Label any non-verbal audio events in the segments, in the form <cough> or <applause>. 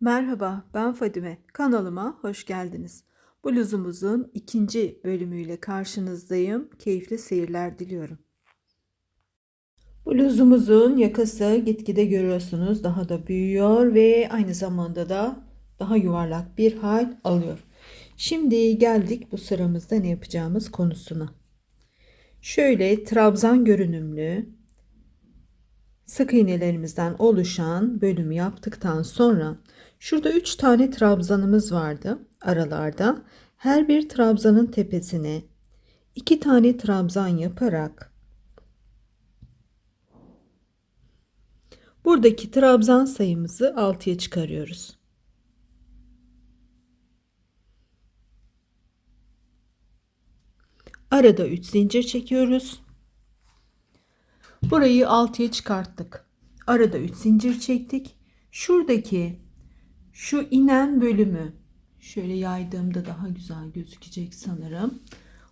Merhaba, ben Fadime. Kanalıma hoş geldiniz. Bluzumuzun ikinci bölümüyle karşınızdayım. Keyifli seyirler diliyorum. Bluzumuzun yakası gitgide görüyorsunuz daha da büyüyor ve aynı zamanda da daha yuvarlak bir hal alıyor. Şimdi geldik bu sıramızda ne yapacağımız konusuna. Şöyle trabzan görünümlü sık iğnelerimizden oluşan bölümü yaptıktan sonra şurada 3 tane trabzanımız vardı aralarda. Her bir trabzanın tepesine 2 tane trabzan yaparak buradaki trabzan sayımızı 6'ya çıkarıyoruz. Arada 3 zincir çekiyoruz. Burayı 6'ya çıkarttık. Arada 3 zincir çektik. Şuradaki şu inen bölümü şöyle yaydığımda daha güzel gözükecek sanırım.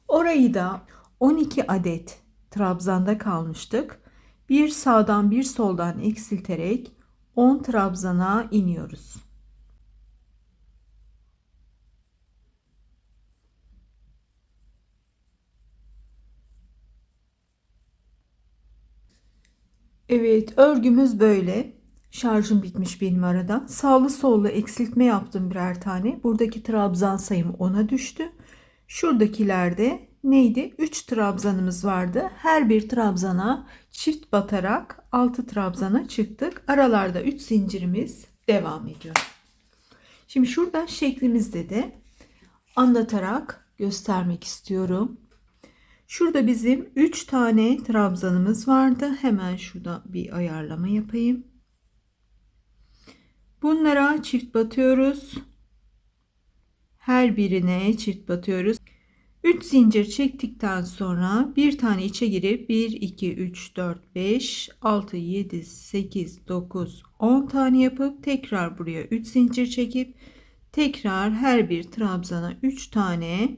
Orayı da 12 adet trabzanda kalmıştık. Bir sağdan bir soldan eksilterek 10 trabzana iniyoruz. Evet örgümüz böyle. Şarjım bitmiş benim arada. Sağlı sollu eksiltme yaptım birer tane. Buradaki trabzan sayım 10'a düştü. Şuradakilerde neydi? 3 trabzanımız vardı. Her bir trabzana çift batarak 6 trabzana çıktık. Aralarda 3 zincirimiz devam ediyor. Şimdi şurada şeklimizde de anlatarak göstermek istiyorum. Şurada bizim 3 tane trabzanımız vardı. Hemen şurada bir ayarlama yapayım. Bunlara çift batıyoruz. Her birine çift batıyoruz. 3 zincir çektikten sonra bir tane içe girip 1 2 3 4 5 6 7 8 9 10 tane yapıp tekrar buraya 3 zincir çekip tekrar her bir trabzana 3 tane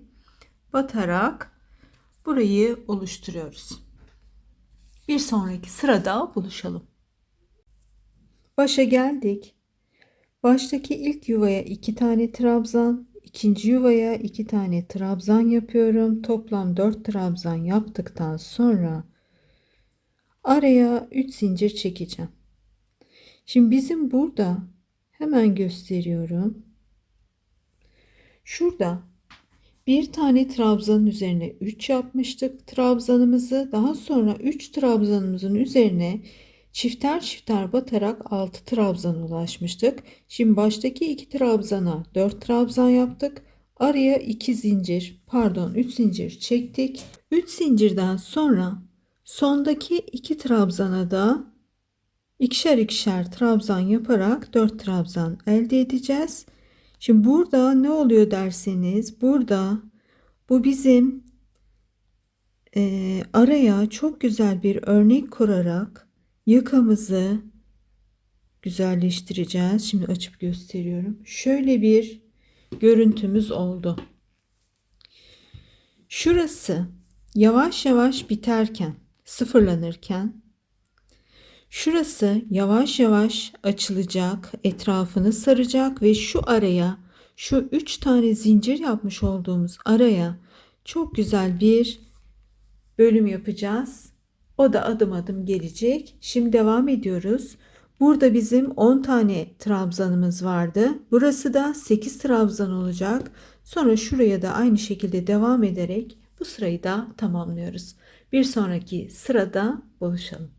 batarak burayı oluşturuyoruz. Bir sonraki sırada buluşalım. Başa geldik. Baştaki ilk yuvaya iki tane trabzan, ikinci yuvaya iki tane trabzan yapıyorum. Toplam 4 trabzan yaptıktan sonra araya 3 zincir çekeceğim. Şimdi bizim burada hemen gösteriyorum. Şurada bir tane trabzanın üzerine 3 yapmıştık trabzanımızı. Daha sonra 3 trabzanımızın üzerine çifter çifter batarak 6 trabzan ulaşmıştık. Şimdi baştaki 2 trabzana 4 trabzan yaptık. Araya 2 zincir pardon 3 zincir çektik. 3 zincirden sonra sondaki 2 trabzana da ikişer ikişer trabzan yaparak 4 trabzan elde edeceğiz. Şimdi burada ne oluyor derseniz burada bu bizim e, araya çok güzel bir örnek kurarak yakamızı güzelleştireceğiz. Şimdi açıp gösteriyorum. Şöyle bir görüntümüz oldu. Şurası yavaş yavaş biterken, sıfırlanırken Şurası yavaş yavaş açılacak, etrafını saracak ve şu araya, şu üç tane zincir yapmış olduğumuz araya çok güzel bir bölüm yapacağız. O da adım adım gelecek. Şimdi devam ediyoruz. Burada bizim 10 tane trabzanımız vardı. Burası da 8 trabzan olacak. Sonra şuraya da aynı şekilde devam ederek bu sırayı da tamamlıyoruz. Bir sonraki sırada buluşalım.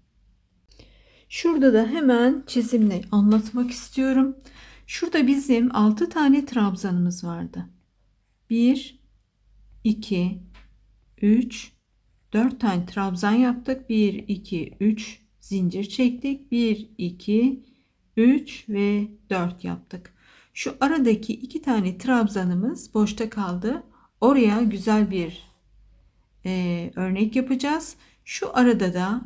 Şurada da hemen çizimle anlatmak istiyorum. Şurada bizim 6 tane trabzanımız vardı. 1 2 3 4 tane trabzan yaptık. 1 2 3 zincir çektik. 1 2 3 ve 4 yaptık. Şu aradaki iki tane trabzanımız boşta kaldı. Oraya güzel bir e, örnek yapacağız. Şu arada da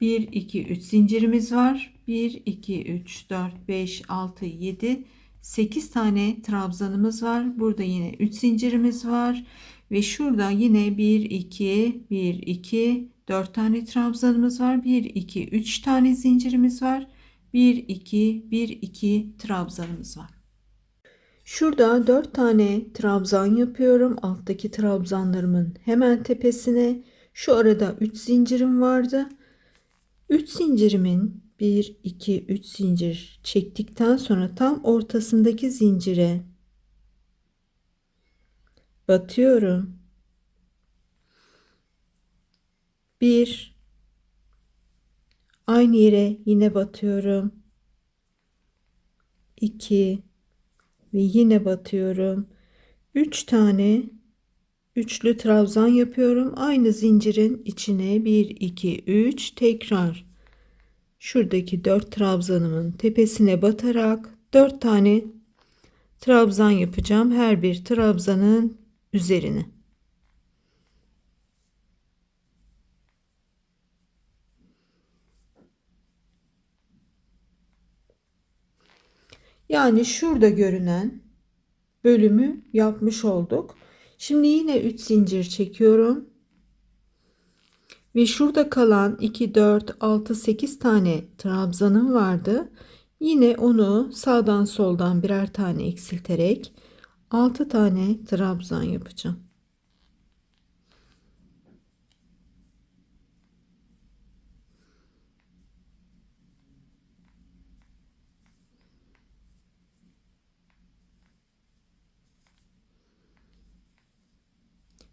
1 2 3 zincirimiz var. 1 2 3 4 5 6 7 8 tane trabzanımız var. Burada yine 3 zincirimiz var ve şurada yine 1 2 1 2 4 tane trabzanımız var. 1 2 3 tane zincirimiz var. 1 2 1 2 trabzanımız var. Şurada 4 tane trabzan yapıyorum. Alttaki trabzanlarımın hemen tepesine. Şu arada 3 zincirim vardı. 3 zincirimin 1 2 3 zincir çektikten sonra tam ortasındaki zincire batıyorum. 1 aynı yere yine batıyorum. 2 ve yine batıyorum. 3 tane üçlü trabzan yapıyorum. Aynı zincirin içine 1 2 3 tekrar şuradaki 4 trabzanımın tepesine batarak 4 tane trabzan yapacağım. Her bir trabzanın üzerine. Yani şurada görünen bölümü yapmış olduk. Şimdi yine 3 zincir çekiyorum. Ve şurada kalan 2, 4, 6, 8 tane trabzanım vardı. Yine onu sağdan soldan birer tane eksilterek 6 tane trabzan yapacağım.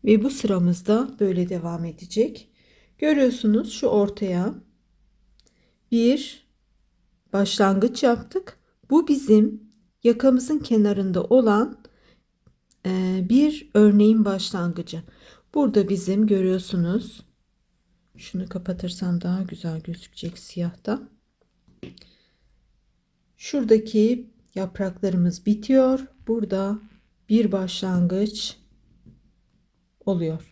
Ve bu sıramızda böyle devam edecek. Görüyorsunuz şu ortaya bir başlangıç yaptık. Bu bizim yakamızın kenarında olan bir örneğin başlangıcı. Burada bizim görüyorsunuz. Şunu kapatırsam daha güzel gözükecek siyahta. Şuradaki yapraklarımız bitiyor. Burada bir başlangıç oluyor.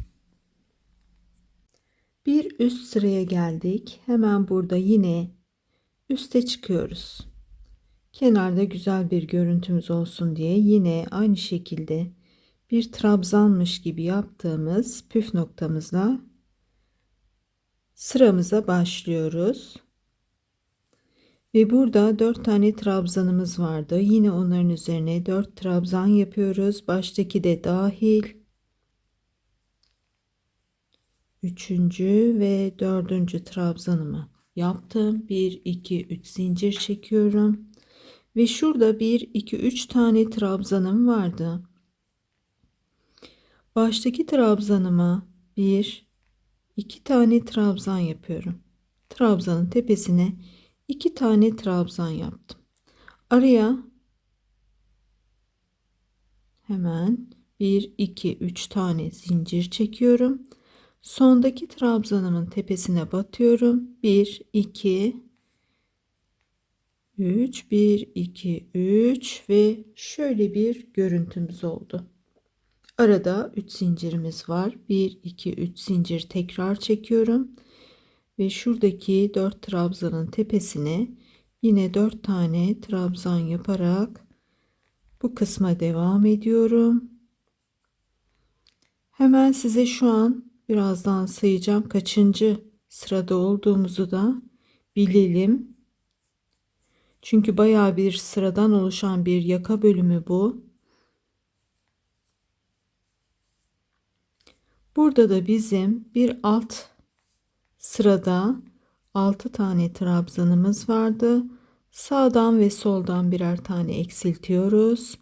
Bir üst sıraya geldik. Hemen burada yine üste çıkıyoruz. Kenarda güzel bir görüntümüz olsun diye yine aynı şekilde bir trabzanmış gibi yaptığımız püf noktamızla sıramıza başlıyoruz. Ve burada 4 tane trabzanımız vardı. Yine onların üzerine 4 trabzan yapıyoruz. Baştaki de dahil. Üçüncü ve dördüncü trabzanımı yaptım. 1, 2, 3 zincir çekiyorum. Ve şurada 1, 2, 3 tane trabzanım vardı. Baştaki trabzanıma 1, 2 tane trabzan yapıyorum. Trabzanın tepesine 2 tane trabzan yaptım. Araya hemen 1, 2, 3 tane zincir çekiyorum. Sondaki trabzanımın tepesine batıyorum. 1, 2, 3, 1, 2, 3 ve şöyle bir görüntümüz oldu. Arada 3 zincirimiz var. 1, 2, 3 zincir tekrar çekiyorum. Ve şuradaki 4 trabzanın tepesine yine 4 tane trabzan yaparak bu kısma devam ediyorum. Hemen size şu an birazdan sayacağım kaçıncı sırada olduğumuzu da bilelim. Çünkü baya bir sıradan oluşan bir yaka bölümü bu. Burada da bizim bir alt sırada 6 tane trabzanımız vardı. Sağdan ve soldan birer tane eksiltiyoruz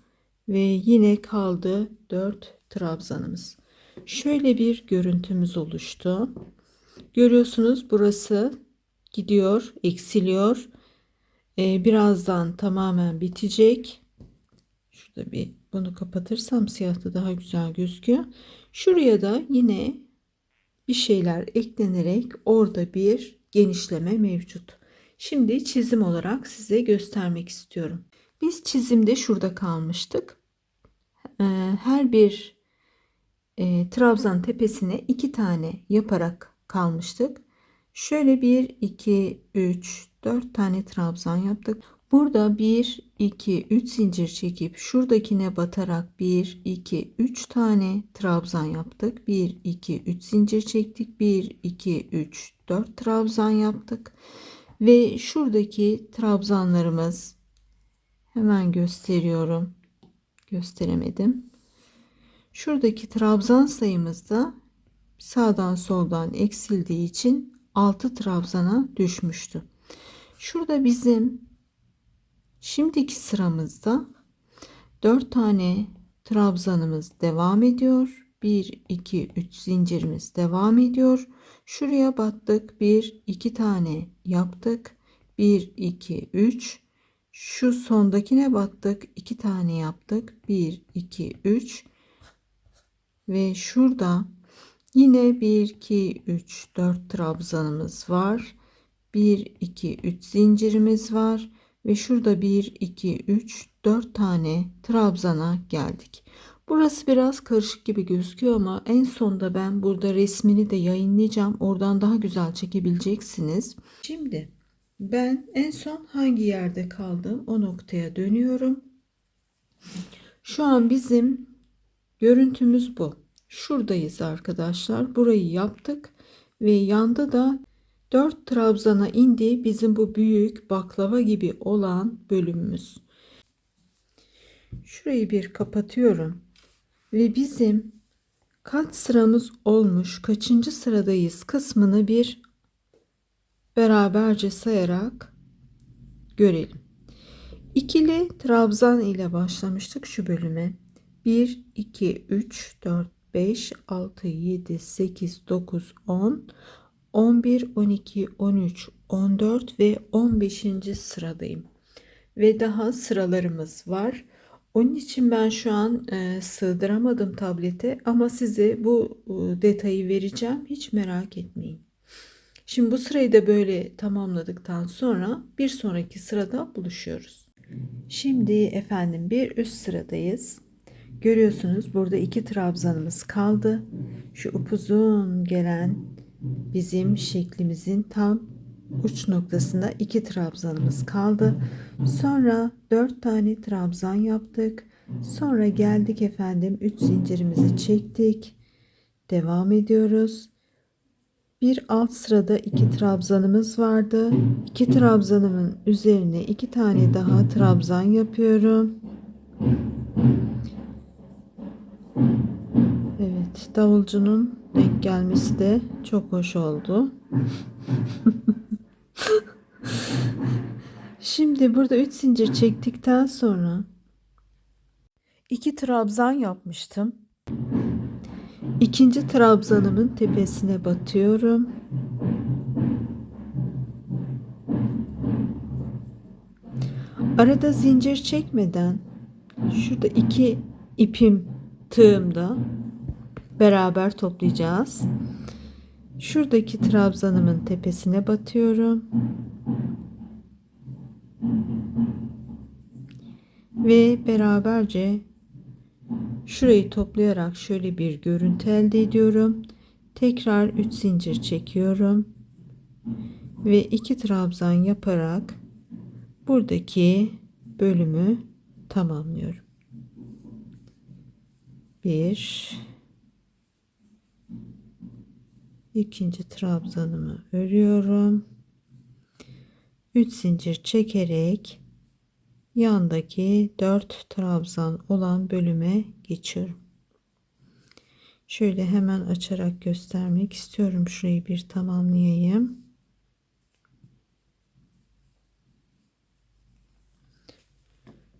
ve yine kaldı 4 trabzanımız. Şöyle bir görüntümüz oluştu. Görüyorsunuz burası gidiyor, eksiliyor. Ee, birazdan tamamen bitecek. Şurada bir bunu kapatırsam siyahta daha güzel gözüküyor. Şuraya da yine bir şeyler eklenerek orada bir genişleme mevcut. Şimdi çizim olarak size göstermek istiyorum. Biz çizimde şurada kalmıştık. Ee, her bir e, trabzan tepesine iki tane yaparak kalmıştık. Şöyle 1, 2, 3, 4 tane trabzan yaptık. Burada 1, 2, 3 zincir çekip şuradakine batarak 1, 2, 3 tane trabzan yaptık. 1, 2, 3 zincir çektik. 1, 2, 3, 4 trabzan yaptık. Ve şuradaki trabzanlarımız hemen gösteriyorum. gösteremedim. Şuradaki trabzan sayımız da sağdan soldan eksildiği için 6 trabzana düşmüştü. Şurada bizim şimdiki sıramızda 4 tane trabzanımız devam ediyor. 1 2 3 zincirimiz devam ediyor. Şuraya battık. 1 2 tane yaptık. 1 2 3 şu sondakine battık. 2 tane yaptık. 1 2 3 ve şurada yine 1 2 3 4 trabzanımız var. 1 2 3 zincirimiz var ve şurada 1 2 3 4 tane trabzana geldik. Burası biraz karışık gibi gözüküyor ama en sonda ben burada resmini de yayınlayacağım. Oradan daha güzel çekebileceksiniz. Şimdi ben en son hangi yerde kaldım o noktaya dönüyorum. Şu an bizim görüntümüz bu. Şuradayız arkadaşlar. Burayı yaptık ve yanda da 4 trabzana indi bizim bu büyük baklava gibi olan bölümümüz. Şurayı bir kapatıyorum. Ve bizim kaç sıramız olmuş, kaçıncı sıradayız kısmını bir beraberce sayarak görelim. İkili trabzan ile başlamıştık şu bölüme. 1, 2, 3, 4, 5, 6, 7, 8, 9, 10, 11, 12, 13, 14 ve 15. sıradayım. Ve daha sıralarımız var. Onun için ben şu an e, sığdıramadım tablete ama size bu e, detayı vereceğim. Hiç merak etmeyin. Şimdi bu sırayı da böyle tamamladıktan sonra bir sonraki sırada buluşuyoruz. Şimdi efendim bir üst sıradayız. Görüyorsunuz burada iki trabzanımız kaldı. Şu upuzun gelen bizim şeklimizin tam uç noktasında iki trabzanımız kaldı. Sonra dört tane trabzan yaptık. Sonra geldik efendim üç zincirimizi çektik. Devam ediyoruz. Bir alt sırada iki trabzanımız vardı. İki trabzanımın üzerine iki tane daha trabzan yapıyorum. Evet, davulcunun denk gelmesi de çok hoş oldu. <laughs> Şimdi burada 3 zincir çektikten sonra iki trabzan yapmıştım. İkinci trabzanımın tepesine batıyorum. Arada zincir çekmeden şurada iki ipim tığımda beraber toplayacağız. Şuradaki trabzanımın tepesine batıyorum. Ve beraberce şurayı toplayarak şöyle bir görüntü elde ediyorum. Tekrar 3 zincir çekiyorum. Ve 2 trabzan yaparak buradaki bölümü tamamlıyorum. 1 ikinci trabzanımı örüyorum. 3 zincir çekerek yandaki 4 trabzan olan bölüme geçiyorum. Şöyle hemen açarak göstermek istiyorum. Şurayı bir tamamlayayım.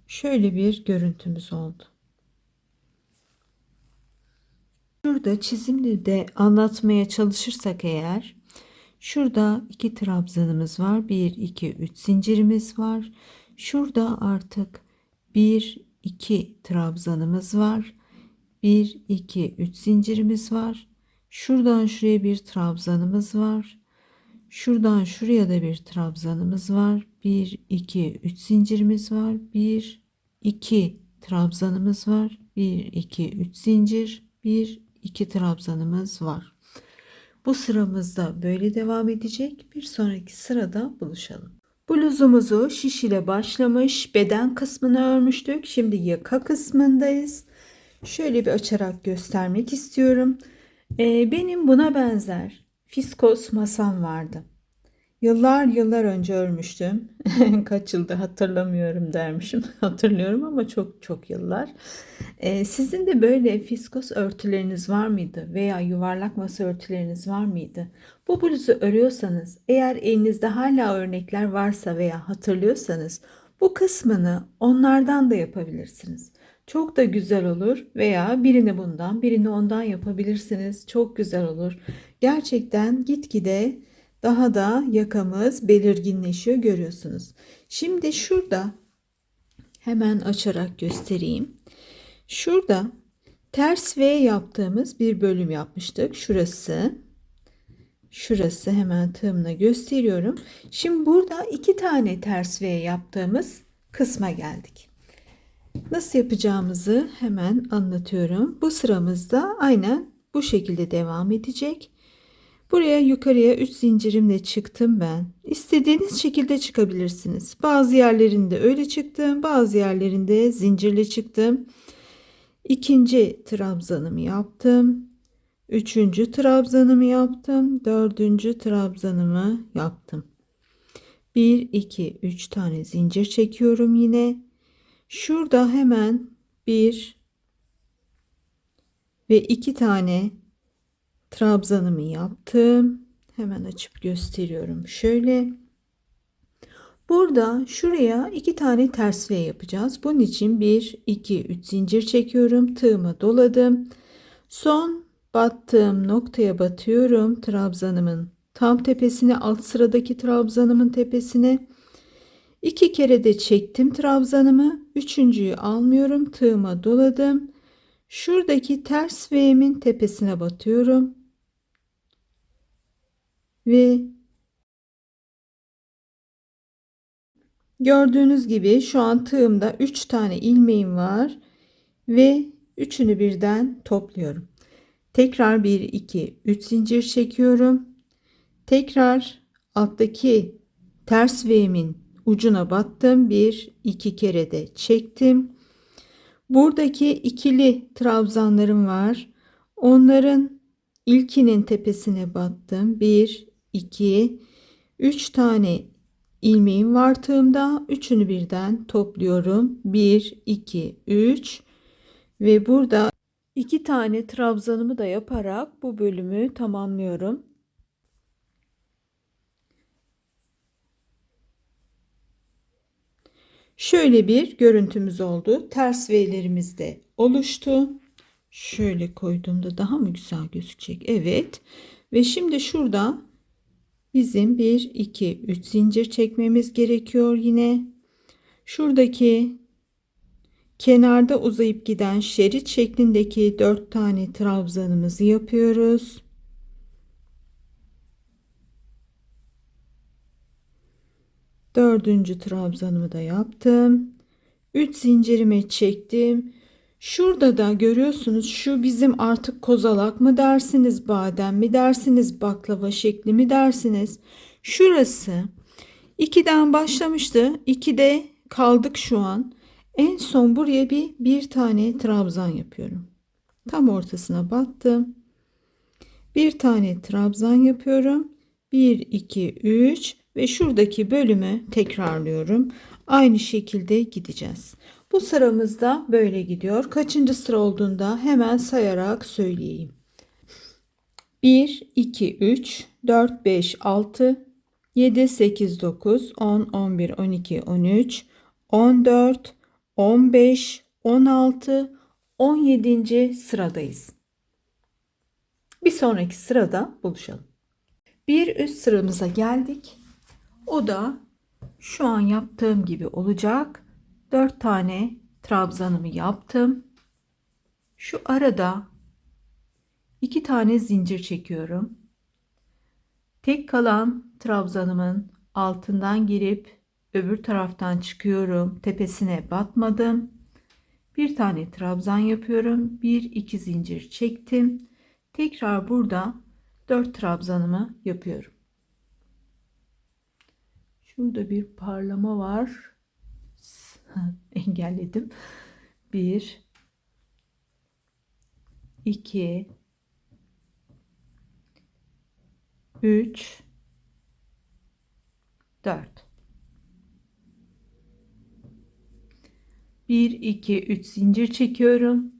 Şöyle bir görüntümüz oldu. Şurada çizimde de anlatmaya çalışırsak eğer şurada iki trabzanımız var. 1 2 3 zincirimiz var. Şurada artık 1 2 trabzanımız var. 1 2 3 zincirimiz var. Şuradan şuraya bir trabzanımız var. Şuradan şuraya da bir trabzanımız var. 1 2 3 zincirimiz var. 1 2 trabzanımız var. 1 2 3 zincir. 1 2 trabzanımız var. Bu sıramızda böyle devam edecek. Bir sonraki sırada buluşalım. Bluzumuzu şiş ile başlamış beden kısmını örmüştük. Şimdi yaka kısmındayız. Şöyle bir açarak göstermek istiyorum. Ee, benim buna benzer fiskos masam vardı. Yıllar yıllar önce örmüştüm. <laughs> Kaç yılda hatırlamıyorum dermişim. <laughs> Hatırlıyorum ama çok çok yıllar. Ee, sizin de böyle fiskos örtüleriniz var mıydı? Veya yuvarlak masa örtüleriniz var mıydı? Bu bluzu örüyorsanız, eğer elinizde hala örnekler varsa veya hatırlıyorsanız bu kısmını onlardan da yapabilirsiniz. Çok da güzel olur veya birini bundan, birini ondan yapabilirsiniz. Çok güzel olur. Gerçekten gitgide daha da yakamız belirginleşiyor görüyorsunuz. Şimdi şurada hemen açarak göstereyim. Şurada ters V yaptığımız bir bölüm yapmıştık. Şurası. Şurası hemen tığımla gösteriyorum. Şimdi burada iki tane ters V yaptığımız kısma geldik. Nasıl yapacağımızı hemen anlatıyorum. Bu sıramızda aynen bu şekilde devam edecek. Buraya yukarıya 3 zincirimle çıktım ben. İstediğiniz şekilde çıkabilirsiniz. Bazı yerlerinde öyle çıktım, bazı yerlerinde zincirle çıktım. İkinci trabzanımı yaptım. Üçüncü trabzanımı yaptım. Dördüncü trabzanımı yaptım. 1, 2, 3 tane zincir çekiyorum yine. Şurada hemen bir ve iki tane trabzanımı yaptım. Hemen açıp gösteriyorum. Şöyle. Burada şuraya iki tane ters V yapacağız. Bunun için 1, 2, 3 zincir çekiyorum. Tığımı doladım. Son battığım noktaya batıyorum. Trabzanımın tam tepesine alt sıradaki trabzanımın tepesine. İki kere de çektim trabzanımı. Üçüncüyü almıyorum. Tığıma doladım. Şuradaki ters V'min tepesine batıyorum ve gördüğünüz gibi şu an tığımda 3 tane ilmeğim var ve üçünü birden topluyorum. Tekrar 1 2 3 zincir çekiyorum. Tekrar alttaki ters V'min ucuna battım. 1 2 kere de çektim. Buradaki ikili trabzanlarım var. Onların ilkinin tepesine battım. 1 2 3 tane ilmeğim var tığımda. Üçünü birden topluyorum. 1 2 3 ve burada iki tane trabzanımı da yaparak bu bölümü tamamlıyorum. Şöyle bir görüntümüz oldu. Ters V'lerimiz de oluştu. Şöyle koyduğumda daha mı güzel gözükecek? Evet. Ve şimdi şurada bizim 1 2 3 zincir çekmemiz gerekiyor yine. Şuradaki kenarda uzayıp giden şerit şeklindeki 4 tane trabzanımızı yapıyoruz. Dördüncü trabzanımı da yaptım. 3 zincirimi çektim. Şurada da görüyorsunuz şu bizim artık kozalak mı dersiniz, badem mi dersiniz, baklava şekli mi dersiniz? Şurası 2'den başlamıştı. 2'de kaldık şu an. En son buraya bir bir tane trabzan yapıyorum. Tam ortasına battım. Bir tane trabzan yapıyorum. 1 2 3 ve şuradaki bölümü tekrarlıyorum. Aynı şekilde gideceğiz. Bu sıramızda böyle gidiyor. Kaçıncı sıra olduğunda hemen sayarak söyleyeyim. 1, 2, 3, 4, 5, 6, 7, 8, 9, 10, 11, 12, 13, 14, 15, 16, 17. sıradayız. Bir sonraki sırada buluşalım. Bir üst sıramıza geldik. O da şu an yaptığım gibi olacak. 4 tane trabzanımı yaptım. Şu arada 2 tane zincir çekiyorum. Tek kalan trabzanımın altından girip öbür taraftan çıkıyorum. Tepesine batmadım. Bir tane trabzan yapıyorum. Bir iki zincir çektim. Tekrar burada 4 trabzanımı yapıyorum. Şurada bir parlama var. <laughs> engelledim. 1 2 3 4 1 2 3 zincir çekiyorum.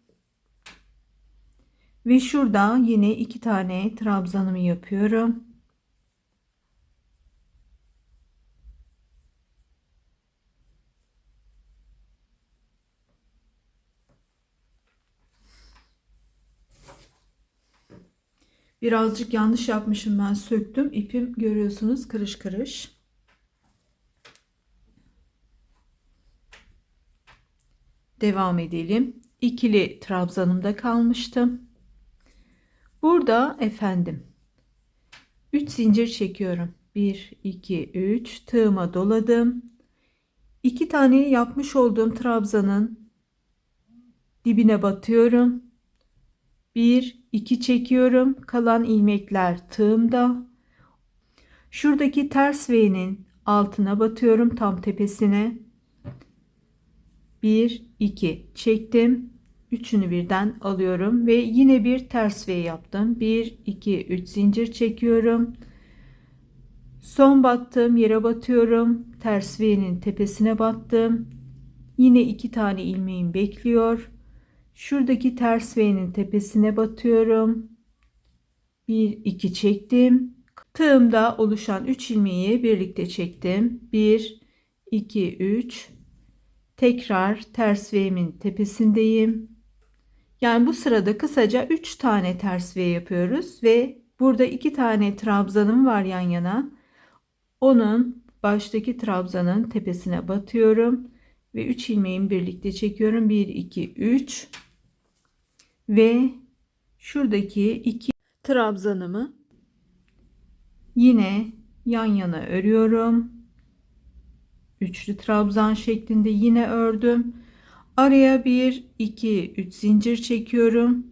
Ve şurada yine iki tane trabzanımı yapıyorum. Birazcık yanlış yapmışım ben söktüm. İpim görüyorsunuz kırış kırış. Devam edelim. İkili trabzanımda kalmıştım. Burada efendim 3 zincir çekiyorum. 1 2 3 tığıma doladım. 2 tane yapmış olduğum trabzanın dibine batıyorum. 1 2 çekiyorum. Kalan ilmekler tığımda. Şuradaki ters V'nin altına batıyorum tam tepesine. 1 2 çektim. Üçünü birden alıyorum ve yine bir ters V yaptım. 1 2 3 zincir çekiyorum. Son battığım yere batıyorum. Ters V'nin tepesine battım. Yine iki tane ilmeğim bekliyor. Şuradaki ters V'nin tepesine batıyorum. 1 2 çektim. Tığımda oluşan 3 ilmeği birlikte çektim. 1 2 3 Tekrar ters V'min tepesindeyim. Yani bu sırada kısaca 3 tane ters V yapıyoruz ve burada 2 tane trabzanım var yan yana. Onun baştaki trabzanın tepesine batıyorum ve 3 ilmeğimi birlikte çekiyorum. 1 2 3 ve şuradaki 2 trabzanımı yine yan yana örüyorum. Üçlü trabzan şeklinde yine ördüm. Araya 1 2 3 zincir çekiyorum.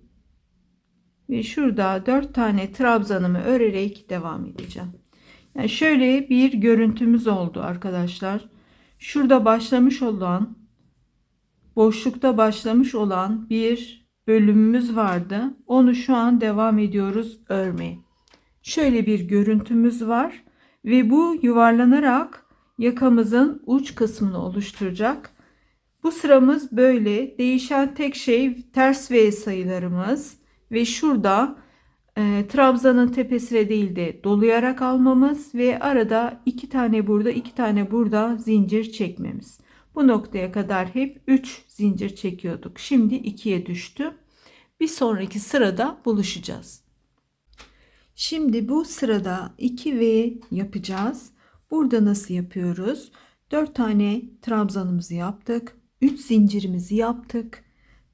Ve şurada 4 tane trabzanımı örerek devam edeceğim. Yani şöyle bir görüntümüz oldu arkadaşlar. Şurada başlamış olan boşlukta başlamış olan bir bölümümüz vardı. Onu şu an devam ediyoruz örmeye. Şöyle bir görüntümüz var ve bu yuvarlanarak yakamızın uç kısmını oluşturacak. Bu sıramız böyle. Değişen tek şey ters V sayılarımız ve şurada e, trabzanın tepesine değil de dolayarak almamız ve arada iki tane burada iki tane burada zincir çekmemiz. Bu noktaya kadar hep 3 zincir çekiyorduk. Şimdi 2'ye düştü. Bir sonraki sırada buluşacağız. Şimdi bu sırada 2V yapacağız. Burada nasıl yapıyoruz? 4 tane trabzanımızı yaptık. 3 zincirimizi yaptık.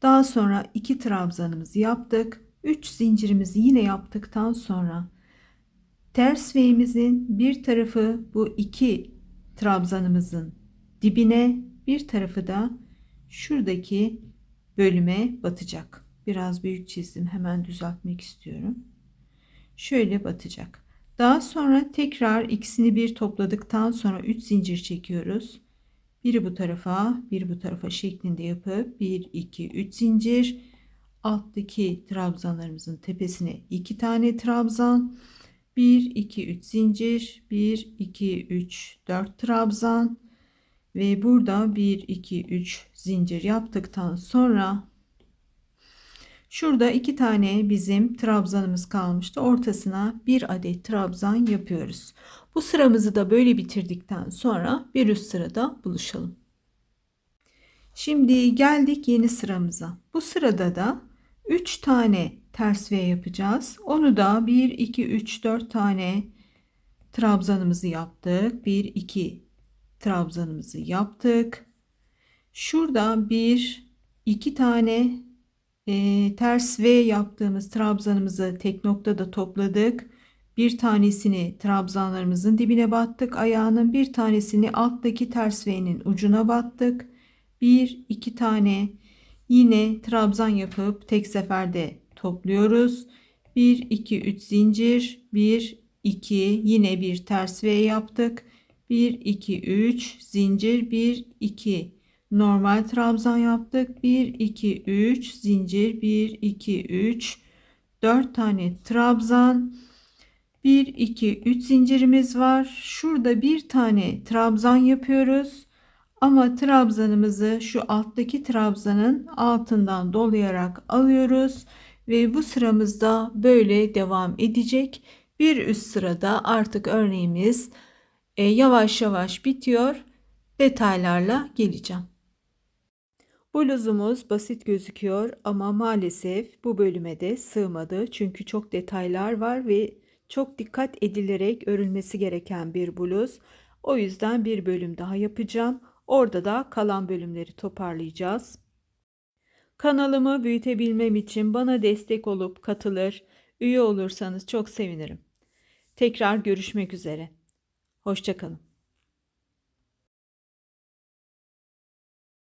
Daha sonra 2 trabzanımızı yaptık. 3 zincirimizi yine yaptıktan sonra ters V'imizin bir tarafı bu iki trabzanımızın dibine bir tarafı da şuradaki bölüme batacak. Biraz büyük çizdim. Hemen düzeltmek istiyorum. Şöyle batacak. Daha sonra tekrar ikisini bir topladıktan sonra 3 zincir çekiyoruz. Biri bu tarafa, biri bu tarafa şeklinde yapıp 1 2 3 zincir alttaki trabzanlarımızın tepesine 2 tane trabzan 1 2 3 zincir 1 2 3 4 trabzan ve burada 1 2 3 zincir yaptıktan sonra Şurada iki tane bizim trabzanımız kalmıştı. Ortasına bir adet trabzan yapıyoruz. Bu sıramızı da böyle bitirdikten sonra bir üst sırada buluşalım. Şimdi geldik yeni sıramıza. Bu sırada da 3 tane ters V yapacağız. Onu da 1 2 3 4 tane trabzanımızı yaptık. 1 2 trabzanımızı yaptık. Şurada 1 2 tane e, ters V yaptığımız trabzanımızı tek noktada topladık. Bir tanesini trabzanlarımızın dibine battık. Ayağının bir tanesini alttaki ters V'nin ucuna battık. Bir iki tane yine trabzan yapıp tek seferde topluyoruz. 1 2 3 zincir 1 2 yine bir ters V yaptık. 1 2 3 zincir 1 2 normal trabzan yaptık. 1 2 3 zincir 1 2 3 4 tane trabzan 1 2 3 zincirimiz var. Şurada bir tane trabzan yapıyoruz. Ama trabzanımızı şu alttaki trabzanın altından dolayarak alıyoruz ve bu sıramızda böyle devam edecek. Bir üst sırada artık örneğimiz e, yavaş yavaş bitiyor. Detaylarla geleceğim. Bluzumuz basit gözüküyor ama maalesef bu bölüme de sığmadı. Çünkü çok detaylar var ve çok dikkat edilerek örülmesi gereken bir bluz. O yüzden bir bölüm daha yapacağım. Orada da kalan bölümleri toparlayacağız. Kanalımı büyütebilmem için bana destek olup katılır, üye olursanız çok sevinirim. Tekrar görüşmek üzere. Hoşçakalın.